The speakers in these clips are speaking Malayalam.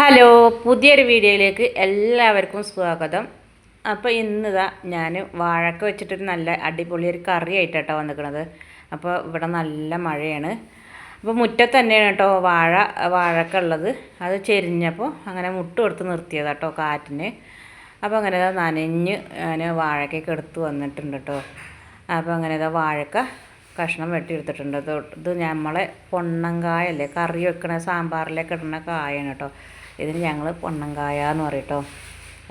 ഹലോ പുതിയൊരു വീഡിയോയിലേക്ക് എല്ലാവർക്കും സ്വാഗതം. അപ്പോൾ ഇന്നിതാ ഞാൻ വാഴക്ക വെച്ചിട്ടൊരു നല്ല അടിപൊളി ഒരു കറി ആയിട്ടാട്ടോ വന്നിക്കണത്. അപ്പോൾ ഇവിടെ നല്ല മഴയാണ്. അപ്പോൾ മുറ്റത്ത് തന്നെയാണ് കേട്ടോ വാഴ വാഴക്ക ഉള്ളത്. അത് ചെരിഞ്ഞപ്പോൾ അങ്ങനെ മുട്ട് കൊടുത്ത് നിർത്തിയതാട്ടോ കാറ്റിന്. അപ്പോൾ അങ്ങനെ നനഞ്ഞ് ഞാൻ വാഴക്കൊക്കെ എടുത്ത് വന്നിട്ടുണ്ട് കേട്ടോ. അപ്പോൾ അങ്ങനെ വാഴക്ക കഷ്ണം വെട്ടിയെടുത്തിട്ടുണ്ട്. ഇത് നമ്മളെ പൊണ്ണങ്കായല്ലേ കറി വെക്കണ സാമ്പാറിലേക്ക് ഇടുന്ന കായാണ് കേട്ടോ. ഇതിന് ഞങ്ങൾ പൊണ്ണങ്കായ എന്ന് പറയും കേട്ടോ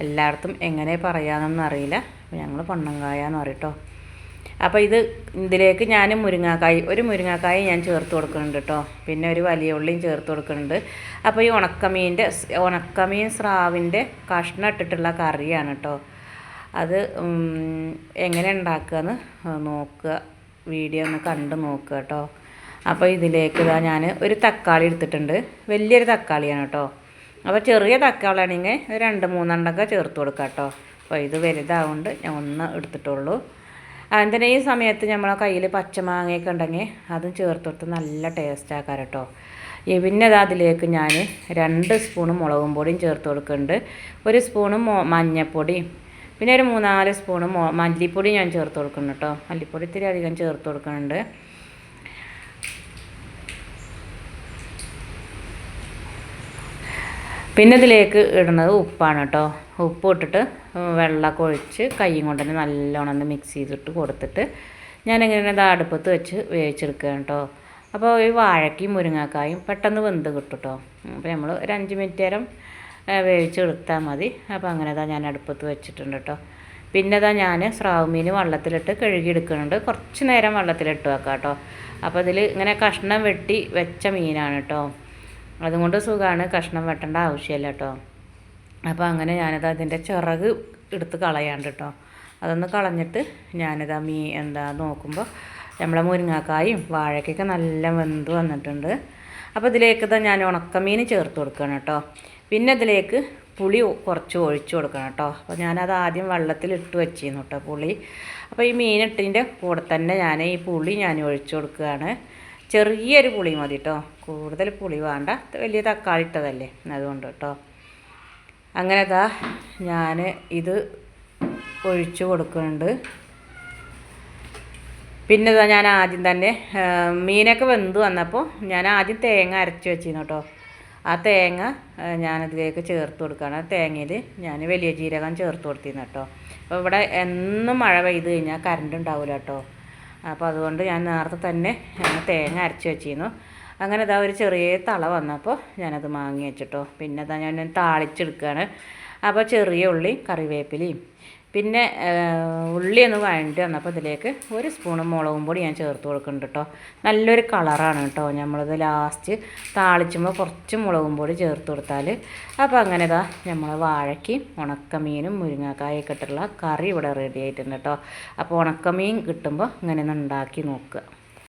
എല്ലായിടത്തും എങ്ങനെ പറയാമെന്നൊന്നും അറിയില്ല. ഞങ്ങൾ പൊണ്ണങ്കായ എന്ന് പറയും കേട്ടോ അപ്പോൾ ഇത് ഇതിലേക്ക് ഞാൻ മുരിങ്ങാക്കായ് ഒരു മുരിങ്ങാക്കായ ഞാൻ ചേർത്ത് കൊടുക്കുന്നുണ്ട് കേട്ടോ. പിന്നെ ഒരു വലിയ ഉള്ളിയും ചേർത്ത് കൊടുക്കുന്നുണ്ട്. അപ്പോൾ ഈ ഉണക്കമീന്റെ ഉണക്കമീൻ സ്രാവിന്റെ കഷ്ണം ഇട്ടിട്ടുള്ള കറിയാണ് കേട്ടോ. അത് എങ്ങനെ ഉണ്ടാക്കുകയെന്ന് നോക്കുക. വീഡിയോ ഒന്ന് കണ്ട് നോക്കുക കേട്ടോ. അപ്പോൾ ഇതിലേക്ക് ഇതാ ഞാൻ ഒരു തക്കാളി എടുത്തിട്ടുണ്ട്. വലിയൊരു തക്കാളിയാണ് കേട്ടോ. അപ്പോൾ ചെറിയ തക്കാളി ആണെങ്കിൽ രണ്ട് മൂന്നെണ്ണമൊക്കെ ചേർത്ത് കൊടുക്കുക കേട്ടോ. അപ്പോൾ ഇത് വലുതാവുകൊണ്ട് ഞാൻ ഒന്ന് എടുത്തിട്ടുള്ളൂ. അതിന്റെ ഈ സമയത്ത് നമ്മളെ കയ്യിൽ പച്ചമാങ്ങയൊക്കെ ഉണ്ടെങ്കിൽ അതും ചേർത്ത് കൊടുത്ത് നല്ല ടേസ്റ്റ് ആക്കാം കേട്ടോ. പിന്നെ അത് അതിലേക്ക് ഞാൻ രണ്ട് സ്പൂണ് മുളകും പൊടിയും ചേർത്ത് കൊടുക്കുന്നുണ്ട്. ഒരു സ്പൂണ് മോ മഞ്ഞൾപ്പൊടിയും പിന്നെ ഒരു മൂന്നാൽ സ്പൂണ് മല്ലിപ്പൊടി ഞാൻ ചേർത്ത് കൊടുക്കുന്നുണ്ട് കേട്ടോ. മല്ലിപ്പൊടി ഇത്തിരി അധികം ചേർത്ത് കൊടുക്കുന്നുണ്ട്. പിന്നെ ഇതിലേക്ക് ഇടുന്നത് ഉപ്പാണ് കേട്ടോ. ഉപ്പ് ഇട്ടിട്ട് വെള്ളമൊക്കെ ഒഴിച്ച് കൈയും കൊണ്ട് തന്നെ നല്ലോണം ഒന്ന് മിക്സ് ചെയ്തിട്ട് കൊടുത്തിട്ട് ഞാനിങ്ങനെ ഇത് അടുപ്പത്ത് വെച്ച് വേവിച്ചെടുക്കുകയാണ് കേട്ടോ. അപ്പോൾ ഈ വാഴക്കയും മുരിങ്ങാക്കായും പെട്ടെന്ന് വെന്ത് കിട്ടും കേട്ടോ. അപ്പോൾ നമ്മൾ ഒരു അഞ്ച് മിനിറ്റ് നേരം വേവിച്ചെടുത്താൽ മതി. അപ്പോൾ അങ്ങനെ ഇതാ ഞാൻ അടുപ്പത്ത് വെച്ചിട്ടുണ്ട് കേട്ടോ. പിന്നെ ഇതാ ഞാൻ സ്രാവ് മീൻ വെള്ളത്തിലിട്ട് കഴുകിയെടുക്കുന്നുണ്ട്. കുറച്ച് നേരം വെള്ളത്തിലിട്ട് വെക്കാം കേട്ടോ. അപ്പോൾ ഇതിൽ ഇങ്ങനെ കഷ്ണം വെട്ടി വെച്ച മീനാണ് കേട്ടോ. അതുകൊണ്ട് സുഖമാണ് കഷ്ണം വെട്ടേണ്ട ആവശ്യമില്ല കേട്ടോ അപ്പോൾ അങ്ങനെ ഞാനത് അതിന്റെ ചിറക് എടുത്ത് കളയാണ്ട് കേട്ടോ അതൊന്ന് കളഞ്ഞിട്ട് ഞാനിതാ മീ എന്താ നോക്കുമ്പോൾ നമ്മളെ മുരിങ്ങാക്കായും വാഴയ്ക്കൊക്കെ നല്ല വെന്ത് വന്നിട്ടുണ്ട്. അപ്പോൾ ഇതിലേക്ക് തന്നെ ഞാൻ ഉണക്കമീൻ ചേർത്ത് കൊടുക്കണം കേട്ടോ പിന്നെ ഇതിലേക്ക് പുളി കുറച്ച് ഒഴിച്ചു കൊടുക്കണം കേട്ടോ അപ്പോൾ ഞാനത് ആദ്യം വെള്ളത്തിൽ ഇട്ട് വെച്ചിരുന്നു കേട്ടോ പുളി. അപ്പോൾ ഈ മീനിട്ടിന്റെ കൂടെ തന്നെ ഞാൻ ഈ പുളി ഞാൻ ഒഴിച്ചു കൊടുക്കുകയാണ്. ചെറിയൊരു പുളി മതി കേട്ടോ കൂടുതൽ പുളി വേണ്ട. വലിയ തക്കാളി ഇട്ടതല്ലേ. അതുകൊണ്ട് കേട്ടോ അങ്ങനെ ദാ ഞാൻ ഇത് ഒഴിച്ചു കൊടുക്കുന്നുണ്ട്. പിന്നെ ഇതാ ഞാൻ ആദ്യം തന്നെ മീനൊക്കെ വെന്ത് വന്നപ്പോൾ ഞാൻ ആദ്യം തേങ്ങ അരച്ച് വെച്ചിരുന്നു കേട്ടോ ആ തേങ്ങ ഞാനതിലേക്ക് ചേർത്ത് കൊടുക്കുകയാണ് തേങ്ങയിൽ ഞാൻ വലിയ ജീരകം ചേർത്ത് കൊടുത്തിരുന്നു കേട്ടോ അപ്പോൾ ഇവിടെ എന്നും മഴ പെയ്ത് കഴിഞ്ഞാൽ കറണ്ട് ഉണ്ടാവില്ല കേട്ടോ അപ്പോൾ അതുകൊണ്ട് ഞാൻ നേരത്തെ തന്നെ തേങ്ങ അരച്ച് വെച്ചിരുന്നു. അങ്ങനെ ഇതാ ഒരു ചെറിയ തള വന്നപ്പോൾ ഞാനത് മാങ്ങി വെച്ചിട്ടോ. പിന്നെ ഇതാ ഞാൻ താളിച്ചെടുക്കുകയാണ് അപ്പോൾ ചെറിയ ഉള്ളി കറിവേപ്പിലയും പിന്നെ ഉള്ളി ഒന്ന് വഴണ്ടി വന്നപ്പോൾ ഇതിലേക്ക് ഒരു സ്പൂൺ മുളകും പൊടി ഞാൻ ചേർത്ത് കൊടുക്കുന്നുണ്ട് കേട്ടോ. നല്ലൊരു കളറാണ് കേട്ടോ നമ്മളിത് ലാസ്റ്റ്. താളിച്ചുമ്പോൾ കുറച്ച് മുളകും പൊടി ചേർത്ത് കൊടുത്താൽ അപ്പോൾ അങ്ങനെ ഇതാ നമ്മൾ വാഴയ്ക്ക് ഉണക്കമീനും മുരിങ്ങക്കായൊക്കെ ഇട്ടുള്ള കറി ഇവിടെ റെഡി ആയിട്ടുണ്ട് കേട്ടോ. അപ്പോൾ ഉണക്കമീൻ കിട്ടുമ്പോൾ ഇങ്ങനെ ഒന്ന് ഉണ്ടാക്കി നോക്കുക.